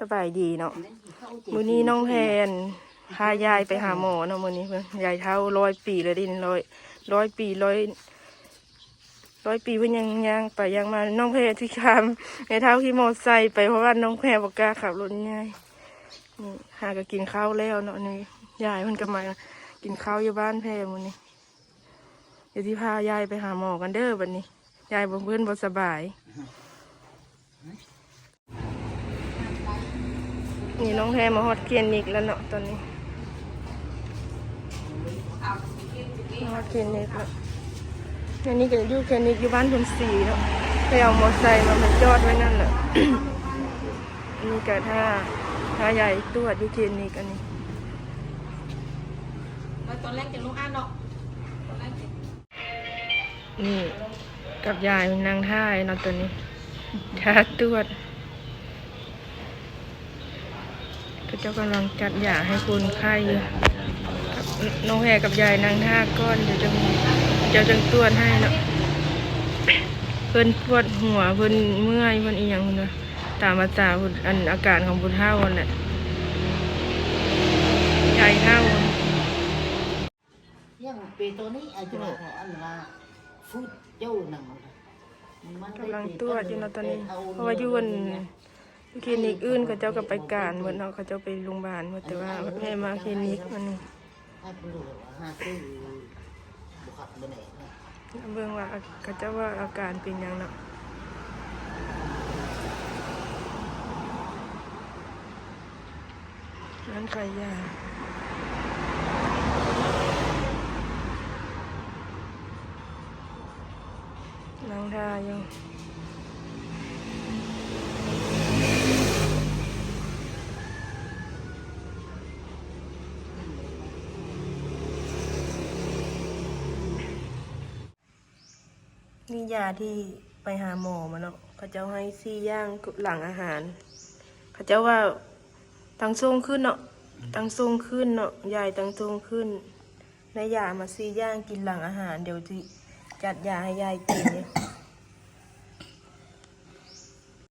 สบายดีเนาะมื้อนี้น้องแพนพายายไปหาหมอเนาะมื้อนี้เพิ่นยายเท่าร้อยปีเลยดินร้อยร้อยปีร้อยร้อยปีเพิ่นยังยังไปยังมาน้องแพรที่คามในเท้าขี่มอไซค์ไปเพราะว่าน้องแพรบอกกล้าขับรถง่ายนี่หาก็กินข้าวแล้วเนาะนี่ยายมันก็มากินข้าวอยู่บ้านแพรมื้อนี้เดี๋ยวที่พายายไปหาหมอกันเด้อบัดนี้ยายบอกเพื่อนบ่สบาย นี่น้องแพรมาฮอดคลินิกแล้วเนาะตอนนี้มาฮอดคลินิกแล้วอันนี้ก็อยู่คลินิกอยู่บ้านทุนสีเนาะไปเอามอเตอร์ไซค์มามันจอดไว้นั่นแหละอันนี้ก็ถ้าถ้าใหญ่ตรวจอยู่คลินิกอันนี้แล้วตอนแรกจะลุกอ่านเนาะตอนแรกจะนี่กับยายมันนั่งท่ายเนาะตัวนี้ท่าตรวจ ก็เจ้ากำลังจัดยาให้คุณไข้อยู่กับน้องแพรกับยายนั่งท่าก้อนเดี๋ยวจะเดี๋ยวจะตรวจให้เนาะเพิ่นปวดหัวเพิ่นเมื่อยเพิ่นอีหยังเพิ่นว่าตามอาการพุ่นอันอาการของบุญเท่านั่นแหละยายเท่ายังเปตัวนี้อาจจะบอกอันว่าฟูดเจ้าหนังมันกำลังตรวจอยู่เนาะตอนนี้เพราะว่าอยู่วัน คลินิกอื่นเขาเจ้าก็ไปการเหมือนเนาะเขาเจ้าไปโรงพยาบาลหมดแต่ว่าแม่มาคลินิกมันนี่ให้เป็นรู้ว่าห้าตื้อบุคคลไปไหนนะเบิ่งว่าเขาเจ้าว่าอาการเป็นยังเนาะนั่นใครยานั่งทาอยู่ นี่ยาที่ไปหาหมอมาเนาะเขาเจ้าให้ซี่ย่างหลังอาหาร เขาเจ้าว่าตังทรงขึ้นเนาะตังทรงขึ้นเนาะยายตังทรงขึ้นในยามาซี่ย่างกินหลังอาหาร เดี๋ยวที่จัดยาให้ยายกินเนี่ย